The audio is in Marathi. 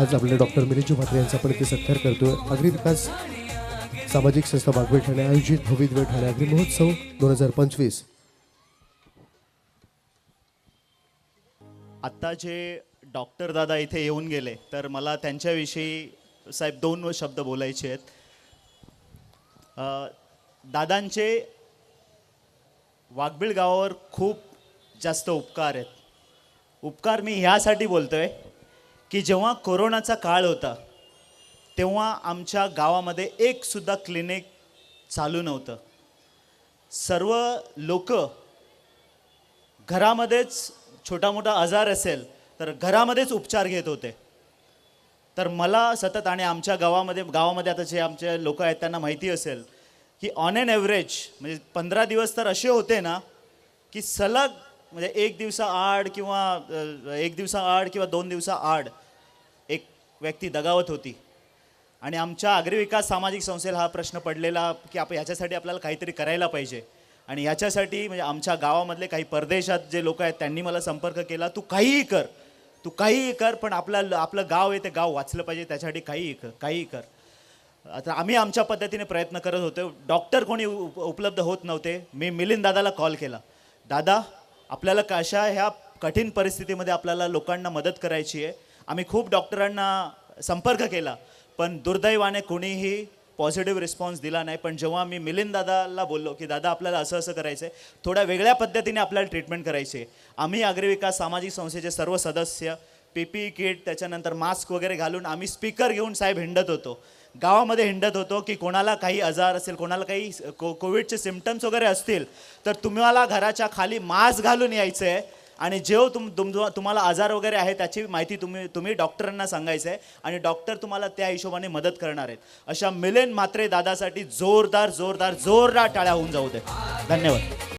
आज आपले डॉक्टर मिलिंद म्हात्रे यांचा आपण इथे सत्कार करतोय. अग्री विकास सामाजिक संस्था बागवे ठाणे आयोजित भवितव्य ठाणे अग्रिमहोत्सव दोन हजार पंचवीस. आत्ता जे डॉक्टर दादा इथे येऊन गेले तर मला त्यांच्याविषयी साहेब दोन शब्द बोलायचे आहेत. दादांचे वाघबीळ गावावर खूप जास्त उपकार आहेत. उपकार मी ह्यासाठी बोलतोय की जेव्हा कोरोनाचा काळ होता तेव्हा आमच्या गावामध्ये एकसुद्धा क्लिनिक चालू नव्हतं. सर्व लोक घरामध्येच छोटा मोठा आजार असेल तर घरामध्येच उपचार घेत होते. तर मला सतत आणि आमच्या गावामध्ये गावामध्ये आता जे आमचे लोक आहेत त्यांना माहिती असेल की ऑन एन ॲव्हरेज म्हणजे पंधरा दिवस तर असे होते ना की सलग म्हणजे एक दिवसा आड किंवा एक दिवसा आड किंवा दोन दिवसा आड एक व्यक्ती दगावत होती. आणि आमच्या आग्री विकास सामाजिक संस्थेला हा प्रश्न पडलेला की आपण ह्याच्यासाठी आपल्याला काहीतरी करायला पाहिजे. आणि ह्याच्यासाठी म्हणजे आमच्या गावामधले काही परदेशात जे लोक आहेत त्यांनी मला संपर्क केला तू काहीही कर तू काहीही कर पण आपलं आपलं गाव आहे ते गाव वाचलं पाहिजे त्याच्यासाठी काहीही कर काहीही कर. आता आम्ही आमच्या पद्धतीने प्रयत्न करत होतो. डॉक्टर कोणी उप उपलब्ध होत नव्हते. मी मिलिंद दादाला कॉल केला. दादा आपल्याला कशा ह्या कठीण परिस्थितीमध्ये आपल्याला लोकांना मदत करायची आहे? आम्ही खूप डॉक्टरांना संपर्क केला पण दुर्दैवाने कोणीही पॉझिटिव्ह रिस्पॉन्स दिला नाही. पण जेव्हा मी मिलिंद दादाला बोललो की दादा आपल्याला असं असं करायचं आहे थोड्या वेगळ्या पद्धतीने आपल्याला ट्रीटमेंट करायची आहे. आम्ही अग्रविकास सामाजिक संस्थेचे सर्व सदस्य पी पी किट त्याच्यानंतर मास्क वगैरे घालून आम्ही स्पीकर घेऊन साहेब हिंडत होतो. गावामध्ये हिंडत होतो की कोणाला काही आजार असेल कोणाला काही को कोविडचे सिमटम्स वगैरे असतील तर तुम्हाला घराच्या खाली मास्क घालून यायचं आहे आणि जेव तुम तुम तुम्हाला आजार वगैरे आहे त्याची माहिती तुम्ही तुम्ही डॉक्टरांना सांगायचं आहे आणि डॉक्टर तुम्हाला त्या हिशोबाने मदत करणार आहेत. अशा मिलेन मात्रे दादासाठी जोरदार जोरदार जोरदार टाळ्या होऊन जाऊ दे. धन्यवाद.